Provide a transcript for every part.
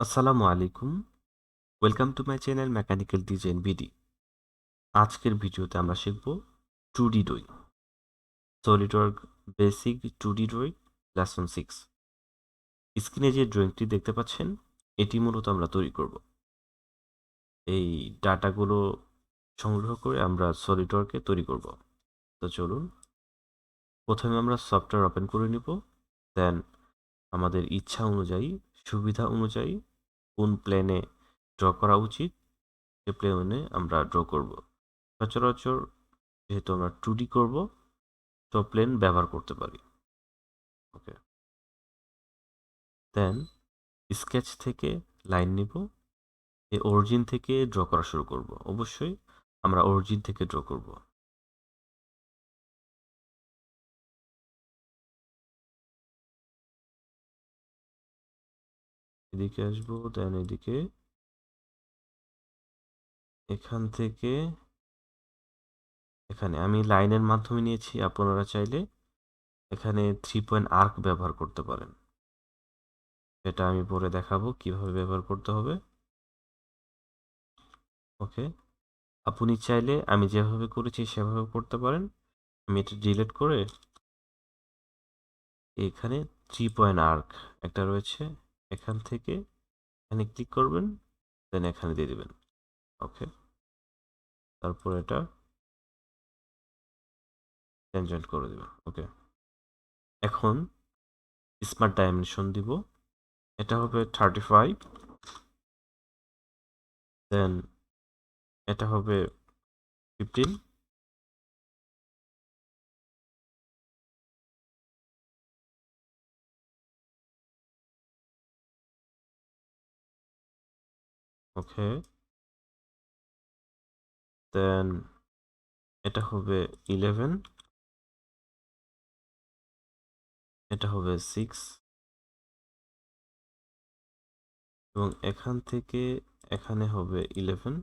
আসসালামু আলাইকুম। Welcome to my channel mechanical design BD. আজকের ভিডিওতে আমরা শিখব two D drawing. SolidWork basic two D drawing, lesson six. স্ক্রিনে যে ড্রয়িংটি দেখতে পাচ্ছেন, এটি মূলত আমরা তৈরি করব। এই ডাটাগুলো সংগ্রহ করে আমরা সলিডওয়ার্কে তৈরি করব। তো চলুন, প্রথমে আমরা সফটওয়্যার ওপেন করে নিব, দেন আমাদের ইচ্ছা অনুযায়ী, সুবিধা অনুযায়ী কোন প্লেনে ড্র করা উচিত, সে প্লেনে আমরা ড্র করব। সচরাচর যেহেতু আমরা টু ডি করব, তো প্লেন ব্যবহার করতে পারি। ওকে দেন স্কেচ থেকে লাইন নিব। এই অরিজিন থেকে ড্র করা শুরু করব। অবশ্যই আমরা অরিজিন থেকে ড্র করব। এদিকে আসব, দেন এদিকে। এখান থেকে, এখানে আমি লাইনের মাধ্যমে নিয়েছি, আপনারা চাইলে এখানে থ্রি পয়েন্ট আর্ক ব্যবহার করতে পারেন। এটা আমি পরে দেখাবো কীভাবে ব্যবহার করতে হবে। ওকে, আপনি চাইলে আমি যেভাবে করেছি সেভাবে করতে পারেন। আমি এটা ডিলিট করে এখানে থ্রি পয়েন্ট আর্ক একটা রয়েছে। এখান থেকে এখানে ক্লিক করবেন দেন এখানে দিয়ে দিবেন। ওকে তারপর এটা ট্যানজেন্ট করে দেবেন। ওকে এখন স্মার্ট ডাইমেনশন দিব। এটা হবে থার্টি ফাইভ দেন এটা হবে ফিফটিন ওকে দেন এটা হবে ইলেভেন এটা হবে সিক্স এবং এখান থেকে এখানে হবে ইলেভেন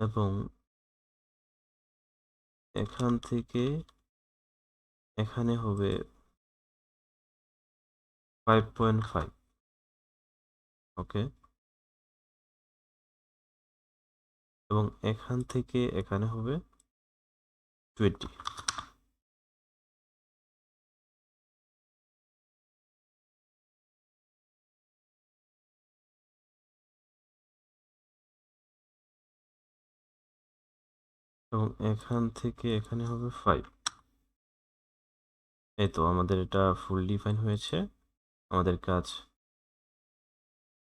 এবং এখান থেকে এখানে হবে ফাইভ পয়েন্ট ফাইভ ওকে এবং এখান থেকে এখানে হবে টোয়েন্টি এবং এখান থেকে এখানে হবে ফাইভ এই তো আমাদের এটা ফুল ডিফাইন হয়েছে। আমাদের কাজ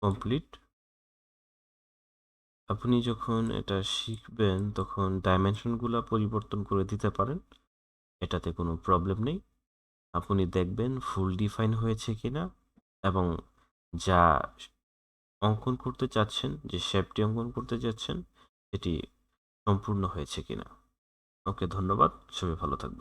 কমপ্লিট আপনি যখন এটা শিখবেন, তখন ডাইমেনশনগুলো পরিবর্তন করে দিতে পারেন। এটাতে কোনো প্রবলেম নেই। আপনি দেখবেন ফুল ডিফাইন হয়েছে কিনা এবং যা অঙ্কন করতে চাচ্ছেন, যে শেপটি অঙ্কন করতে চাচ্ছেন এটি সম্পূর্ণ হয়েছে কিনা। ওকে ধন্যবাদ। সবাই ভালো থাকবেন।